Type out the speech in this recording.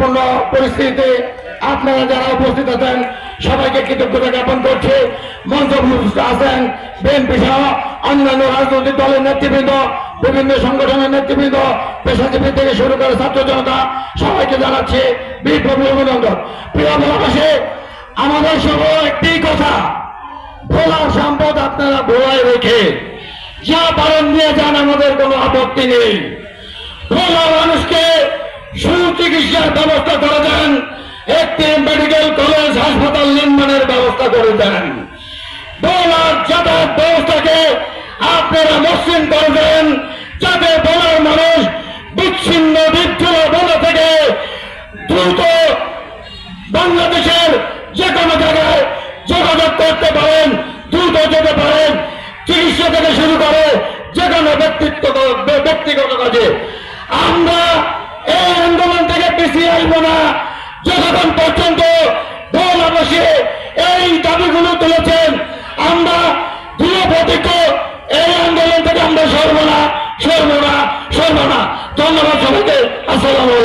উৎকণ্ঠাপূর্ণ পরিস্থিতিতে আপনারা যারা উপস্থিত আছেন, সবাইকে কৃতজ্ঞতা জ্ঞাপন করছে। মঞ্চ আছেন বিএনপি সহ অন্যান্য রাজনৈতিক দলের নেতৃবৃন্দ, বিভিন্ন সংগঠনের নেতৃবৃন্দ, পেশাজীবী থেকে শুরু করে ছাত্র জনতা, সবাইকে জানাচ্ছে বিপ্লবী অভিনন্দন। প্রিয় ভালোবাসে, আমাদের সব একটি কথা ভোলা সম্পদ আপনারা ভোলায় রেখে যা পালন নিয়ে যান, আমাদের কোনো আপত্তি নেই। ভোলা মানুষকে সুচিকিৎসার ব্যবস্থা করে দেন। একটি মেডিকেল কলেজ হাসপাতাল নির্মাণের ব্যবস্থা করে দেন। ভোলার যাতায়াত ব্যবস্থাকে আপনারা মসৃণ করে দেন যাতে ভোলার মানুষ বিচ্ছিন্ন বিচ্ছিন্ন ভোলা থেকে দ্রুত বাংলাদেশের যে কোনো জায়গায় যোগাযোগ করতে পারেন, দ্রুত যেতে পারেন, চিকিৎসা থেকে শুরু করে যে কোনো ব্যক্তিত্ব ব্যক্তিগত কাজে আমরা এই পিছিয়ে আসব না। যতক্ষণ পর্যন্ত বসে এই দাবিগুলো তুলেছেন, আমরা দৃঢ় এই আন্দোলন থেকে আমরা সরব না সরব না সরব না। ধন্যবাদ সবাইকে। আসসালামু